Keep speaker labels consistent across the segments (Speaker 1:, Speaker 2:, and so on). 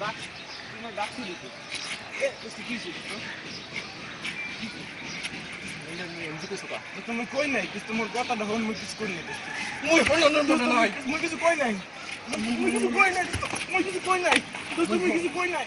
Speaker 1: ডাক তোমার ডাক শুরু তো এ দোস্ত কি হয়েছে দোস্ত তুমি কই নাই দোস্ত মোর কথাটা হন মুই কিছু কই নাই? মুই কিছু কই নাই মুই কিছু কই নাই মুই কিছু কই নাই মুই কিছু কই নাই দোস্ত মোর কথাটা হন দোস্ত মুই আর কি বলব দোস্ত আমি আর
Speaker 2: তুই আইছো কোথায় যা
Speaker 1: দোস্ত মোর
Speaker 2: তুই
Speaker 1: তুই তো
Speaker 2: famous?
Speaker 1: ডাকছিস।
Speaker 2: দেখছ আমরা তুই ফেমাস
Speaker 1: না। দোস্ত মোর ফেমাস হইনি দোস্ত
Speaker 2: কেলে
Speaker 1: এই দোস্ত তুই মোর কইছিস আমি আর কইলে কিছু কই নাই?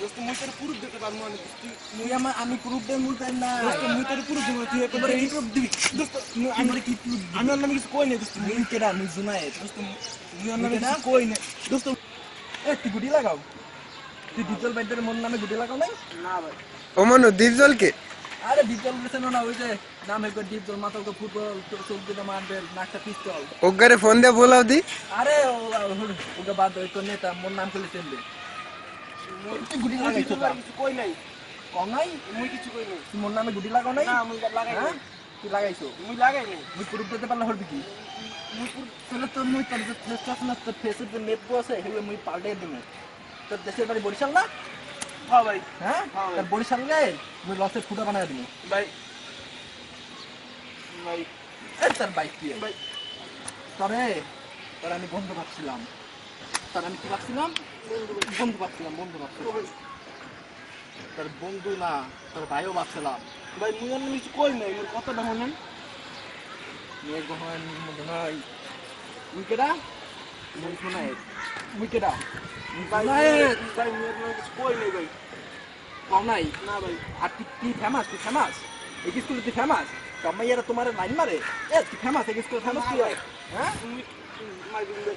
Speaker 1: দোস্ত মুই তোর পুরুষ দিতে পারব না
Speaker 2: মুই আমার আমি মুই তাই না
Speaker 1: দোস্ত মুই তোর পুরুষ দিব তুই
Speaker 2: তোমরা কি প্রুফ দিবি?
Speaker 1: দোস্ত মুই-
Speaker 2: কি প্রুফ
Speaker 1: আমি আর কিছু কই নাই দোস্ত মুই
Speaker 2: মুই কেডা? মুই জুনায়েদ?
Speaker 1: দোস্ত মুই আর কিছু কই নাই। দোস্ত
Speaker 2: এ তুই গুটি লাগাও। তুই ডিপজল বাইদের মন নামে গুটি লাগাও নাই?
Speaker 1: না ভাই।
Speaker 3: ও মনু
Speaker 2: আরে ডিপজল গেছে না ওই যে নাম একবার ডিপজল মাথা তো ফুটবল চোখ দিতে মারবে নাকটা পিস্তল।
Speaker 3: ওগারে ফোন দিয়ে বলাও দি।
Speaker 2: আরে ও- ওকে বাদ ওই তো নেতা মোর নাম করলে চেনবে। গুটি
Speaker 1: মুই
Speaker 2: লাগাইছো
Speaker 1: কিছু কই নাই?
Speaker 2: কম নাই?
Speaker 1: মুই কিছু কই নাই।
Speaker 2: মোর নামে গুটি লাগাও নাই?
Speaker 1: না মুই লাগাই নাই।
Speaker 2: তুই লাগাইছো?
Speaker 1: মুই লাগাই নাই।
Speaker 2: মুই প্রুফ দিতে পারলে হরবি কি মুই তাহলে তোর মুই তোর যে ফেস না তোর ফেসের যে নেপো আছে সেগুলো মুই পাল্টে দিব তোর দেশের বাড়ি বরিশাল না?
Speaker 1: হ্যাঁ ভাই।
Speaker 2: হ্যাঁ
Speaker 1: হ্যাঁ।
Speaker 2: তোর বরিশাল গায়ে মুই লসের ফুটা বানাই
Speaker 1: ভাই ভাই।
Speaker 2: এই তোর বাইক দিয়ে।
Speaker 1: ভাই।
Speaker 2: তোর আমি বন্ধু ভাবছিলাম। তোর আমি কি ভাবছিলাম? বন্ধু ভাবছিলাম বন্ধু ভাবছিলাম। তোর বন্ধু না তোর ভাইও ভাবছিলাম।
Speaker 1: ভাই মুই আর কিছু কই নাই? মোর কথাটা হনেন
Speaker 2: মেয়ে গ্রহণ মধ্যে নয় মুই কেডা? মুই শোনায় মুই কেডা?
Speaker 1: ভাই ভাই মুই কিছু কই নাই ভাই?
Speaker 2: কম নাই।
Speaker 1: না ভাই।
Speaker 2: আর তুই তুই ফেমাস তুই ফেমাস এই স্কুলে তুই ফেমাস কামাইয়ারা তোমার লাইন মারে? এ তুই ফেমাস এই স্কুলে ফেমাস তুই হয়? হ্যাঁ?
Speaker 1: মাই দিন ভাই।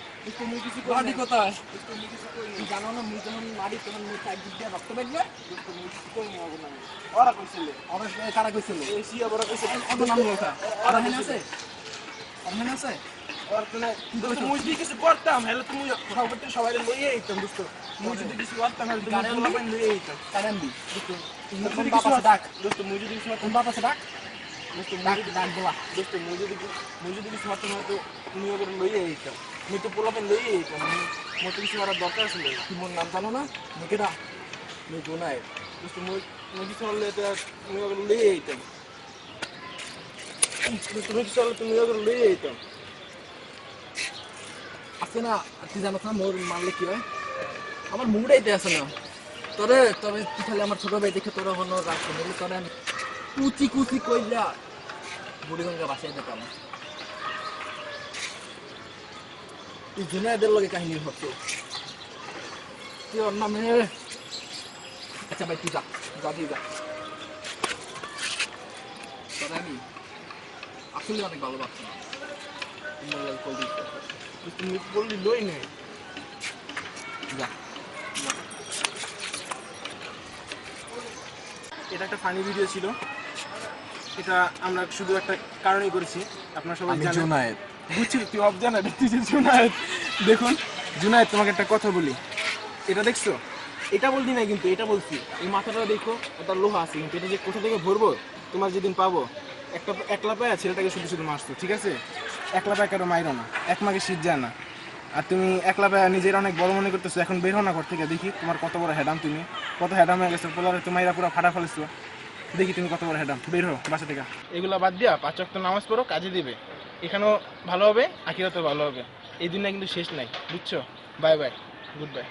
Speaker 2: জানো না মুই যখন মারি তখন মুই চার দিক দিয়ে রক্ত বেরবে
Speaker 1: ওরা কইছিল।
Speaker 2: কারা কইছিল?
Speaker 1: বড় কইছিল।
Speaker 2: কত নাম লোকা হেন আছে হেন আছে
Speaker 1: সবাই লইয়ে দোস্ত মুই যদি কিছু করতাম লইয়ে
Speaker 2: কারেন দি?
Speaker 1: দোস্ত মুই কিছু
Speaker 2: ডাক।
Speaker 1: দোস্ত মুই যদি
Speaker 2: ডাক? ডাক ডাক বলা
Speaker 1: দোস্ত মুই যদি মুই যদি কিছু ওদের লইয়ে আইতাম। মুই তো পোলাপেন লইয়ে আইতাম মোর তো কিছু করার দরকার ছিল
Speaker 2: তুই মোর নাম জানো না? মুই কেডা মুই জোনাই
Speaker 1: দোস্ত মুই মুই হলে তো তুমি ওদের লইয়ে আইতাম মুই হলে তুমি ওদের লইয়ে আইতাম
Speaker 2: আছে না তুই জানো না, মোর মারলে কি হয়? আমার মুডাইতে আছে না। তোরে তবে তুই খালি আমার ছোট ভাই দেখে তোরা কোনো রাখতে তোরে আমি কুচি কুচি কইলা বুড়িগঙ্গা বাসায় দিতাম তুই জুনাইদের লগে কাহিনী হচ্ছে। তুই ওর নামে আচ্ছা ভাই তুই যা যা দিয়ে যা। আমি আসলে অনেক ভালোবাসি তুই মোর লাগে কল দিতে
Speaker 1: দোস্ত বললি লই নাই
Speaker 2: যা।
Speaker 1: এটা একটা ফানি ভিডিও ছিল। এটা আমরা শুধু একটা কারণেই করেছি। আপনার সবাই জানেন। বুঝছি তুই অফ জানা তুই যে জুনায়েদ। দেখুন, জুনায়েদ, তোমাকে একটা কথা বলি। এটা দেখছ? এটা বলছি না কিন্তু, এটা বলছি। এই মাথাটা দেখো ওটা লোহা আছে কিন্তু। এটা যে কোথা থেকে ভরবো, তোমার যেদিন পাবো, একটা একলা পায়া ছেলেটাকে শুধু শুধু মারছো, ঠিক আছে? একলা পায় কারও মাইরো না, এক মাকে শীত যায় না। আর তুমি একলা পায়া নিজের অনেক বড় মনে করতেছো, এখন বের হও না ঘর থেকে, দেখি তোমার কত বড় হেডাম তুমি। কত হেডাম হয়ে গেছো, পোলারে তোমার পুরো ফাটা ফেলেছো। দেখি তুমি কত বড় হেডাম, বের হো বাসা থেকে। এগুলো বাদ দিয়া পাঁচ ওয়াক্ত নামাজ পড়ো, কাজে দিবে। এখানেও ভালো হবে, আখিরাতেও ভালো হবে। এই দুনিয়া কিন্তু শেষ নাই, বুঝছ? Bye bye good bye